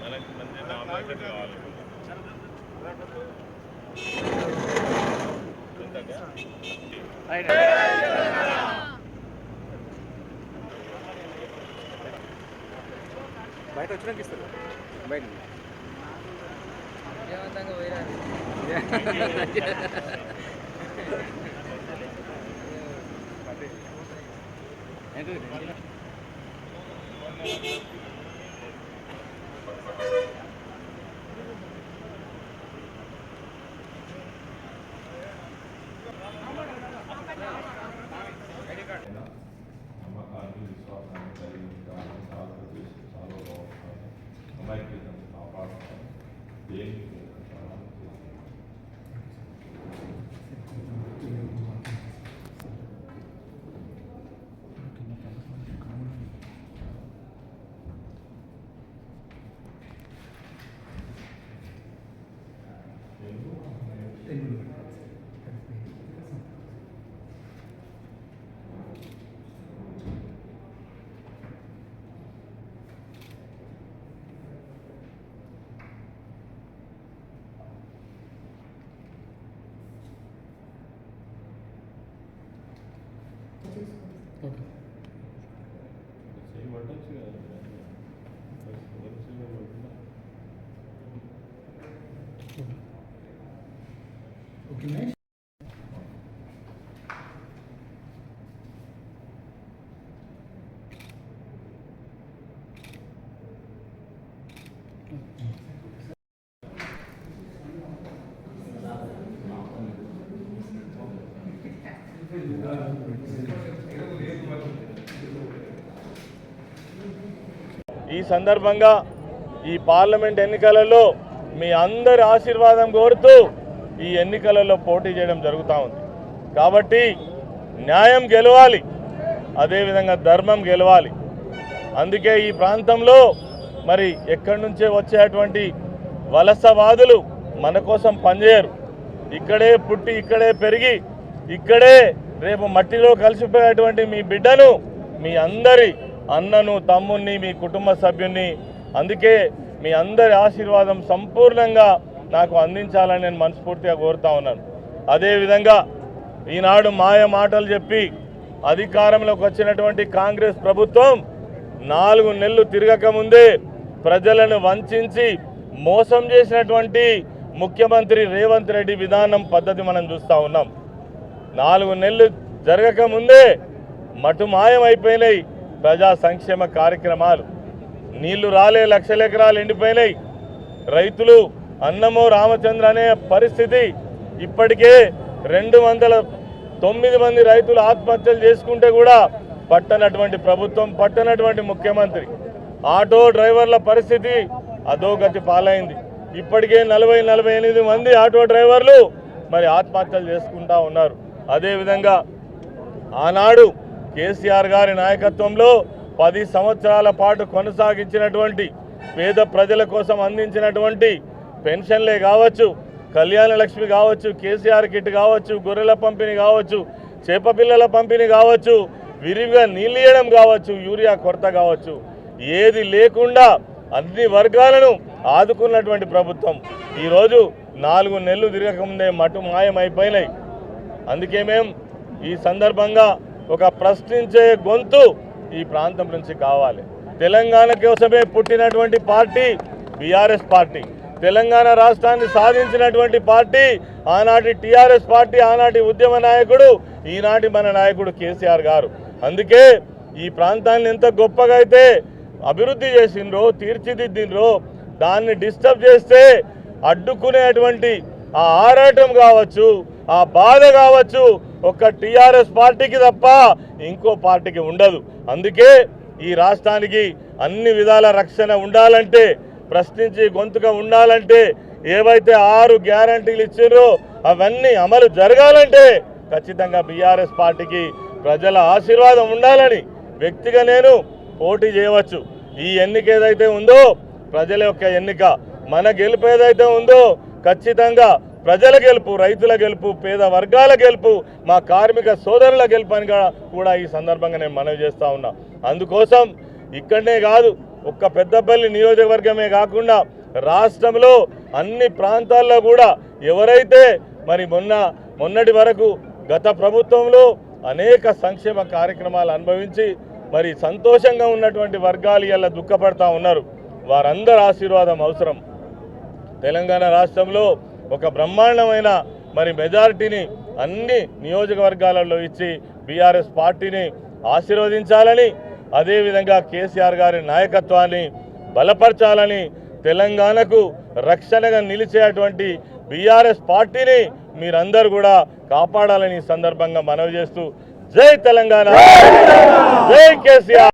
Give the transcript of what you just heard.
మనకి మంచి నామినేషన్ కావాలి ఉందాక? బయట వచ్చినాక ఇస్తారు. బయట. విజయవంతంగా పోయినారు నమ్మకాన్ని విశ్వాసాన్ని కలిగి ఉంటాను సాధన చేసి చాలా బాగుంటాను అమాయకతను కాపాడుతాను దేనికి ఈ సందర్భంగా ఈ పార్లమెంట్ ఎన్నికలలో మీ అందరి ఆశీర్వాదం కోరుతూ ఈ ఎన్నికలలో పోటీ చేయడం జరుగుతూ ఉంది. కాబట్టి న్యాయం గెలవాలి. అదేవిధంగా ధర్మం గెలవాలి. అందుకే ఈ ప్రాంతంలో మరి ఎక్కడి నుంచే వచ్చేటువంటి వలసవాదులు మన కోసం పనిచేయరు. ఇక్కడే పుట్టి ఇక్కడే పెరిగి ఇక్కడే రేపు మట్టిలో కలిసిపోయేటువంటి మీ బిడ్డను మీ అందరి అన్నను తమ్ముణ్ణి మీ కుటుంబ సభ్యుణ్ణి అందుకే మీ అందరి ఆశీర్వాదం సంపూర్ణంగా నాకు అందించాలని నేను మనస్ఫూర్తిగా కోరుతా ఉన్నాను. అదేవిధంగా ఈనాడు మాయ మాటలు చెప్పి అధికారంలోకి వచ్చినటువంటి కాంగ్రెస్ ప్రభుత్వం నాలుగు నెలలు తిరగక ముందే ప్రజలను వంచి మోసం చేసినటువంటి ముఖ్యమంత్రి రేవంత్ రెడ్డి విధానం పద్ధతి మనం చూస్తూ ఉన్నాం. నాలుగు నెలలు జరగక ముందే మటు ప్రజా సంక్షేమ కార్యక్రమాలు. నీళ్ళు రాలే లక్షల ఎకరాలు ఎండిపోయినాయి. రైతులు అన్నమో రామచంద్ర అనే పరిస్థితి ఇప్పటికే రెండు వందల తొమ్మిది మంది రైతులు ఆత్మహత్యలు చేసుకుంటే కూడా పట్టనటువంటి ప్రభుత్వం పట్టనటువంటి ముఖ్యమంత్రి. ఆటో డ్రైవర్ల పరిస్థితి అధోగతి పాలైంది. ఇప్పటికే నలభై నలభై ఎనిమిది మంది ఆటో డ్రైవర్లు మరి ఆత్మహత్యలు చేసుకుంటా ఉన్నారు. అదేవిధంగా ఆనాడు కేసీఆర్ గారి నాయకత్వంలో పది సంవత్సరాల పాటు కొనసాగించినటువంటి పేద ప్రజల కోసం అందించినటువంటి పెన్షన్లే కావచ్చు కళ్యాణ లక్ష్మి కావచ్చు కేసీఆర్ కిట్ కావచ్చు గొర్రెల పంపిణీ కావచ్చు చేప పిల్లల పంపిణీ కావచ్చు విరివిగా నీళ్ళియడం కావచ్చు యూరియా కొరత కావచ్చు. ఏది లేకుండా అన్ని వర్గాలను ఆదుకున్నటువంటి ప్రభుత్వం. ఈరోజు నాలుగు నెలలు తిరగకముందే మటు మాయమైపోయినాయి. అందుకే మేం ఈ సందర్భంగా ఒక ప్రశ్నించే గొంతు ఈ ప్రాంతం నుంచి కావాలి. తెలంగాణ కోసమే పుట్టినటువంటి పార్టీ బీఆర్ఎస్ పార్టీ. తెలంగాణ రాష్ట్రాన్ని సాధించినటువంటి పార్టీ ఆనాటి టీఆర్ఎస్ పార్టీ ఆనాటి ఉద్యమ నాయకుడు ఈనాటి మన నాయకుడు కేసీఆర్ గారు. అందుకే ఈ ప్రాంతాన్ని ఎంత గొప్పగా అయితే అభివృద్ధి చేసిండ్రో తీర్చిదిద్దిండ్రో దాన్ని డిస్టర్బ్ చేస్తే అడ్డుకునేటువంటి ఆ ఆరాటం కావచ్చు ఆ బాధ కావచ్చు ఒక్క టీఆర్ఎస్ పార్టీకి తప్ప ఇంకో పార్టీకి ఉండదు. అందుకే ఈ రాష్ట్రానికి అన్ని విధాల రక్షణ ఉండాలంటే ప్రశ్నించి గొంతుగా ఉండాలంటే ఏవైతే ఆరు గ్యారంటీలు ఇచ్చారో అవన్నీ అమలు జరగాలంటే ఖచ్చితంగా బీఆర్ఎస్ పార్టీకి ప్రజల ఆశీర్వాదం ఉండాలని వ్యక్తిగా నేను పోటీ చేయవచ్చు. ఈ ఎన్నిక ఏదైతే ఉందో ప్రజల యొక్క ఎన్నిక మన గెలుపు ఏదైతే ఉందో ఖచ్చితంగా ప్రజల గెలుపు రైతుల గెలుపు పేద వర్గాల గెలుపు మా కార్మిక సోదరుల గెలుపు అని కూడా- కూడా ఈ సందర్భంగా నేను మనవి చేస్తూ ఉన్నా. అందుకోసం ఇక్కడనే కాదు ఒక్క పెద్దపల్లి నియోజకవర్గమే కాకుండా రాష్ట్రంలో అన్ని ప్రాంతాల్లో కూడా ఎవరైతే మరి మొన్న మొన్నటి వరకు గత ప్రభుత్వంలో అనేక సంక్షేమ కార్యక్రమాలు అనుభవించి మరి సంతోషంగా ఉన్నటువంటి వర్గాలు ఇలా దుఃఖపడతా ఉన్నారు. వారందరి ఆశీర్వాదం అవసరం. తెలంగాణ రాష్ట్రంలో ఒక బ్రహ్మాండమైన మరి మెజారిటీని అన్ని నియోజకవర్గాలలో ఇచ్చి బీఆర్ఎస్ పార్టీని ఆశీర్వదించాలని అదేవిధంగా కేసీఆర్ గారి నాయకత్వాన్ని బలపరచాలని తెలంగాణకు రక్షణగా నిలిచేటువంటి బీఆర్ఎస్ పార్టీని మీరందరూ కూడా కాపాడాలని ఈ సందర్భంగా మనవి చేస్తూ జై తెలంగాణ జై కేసీఆర్!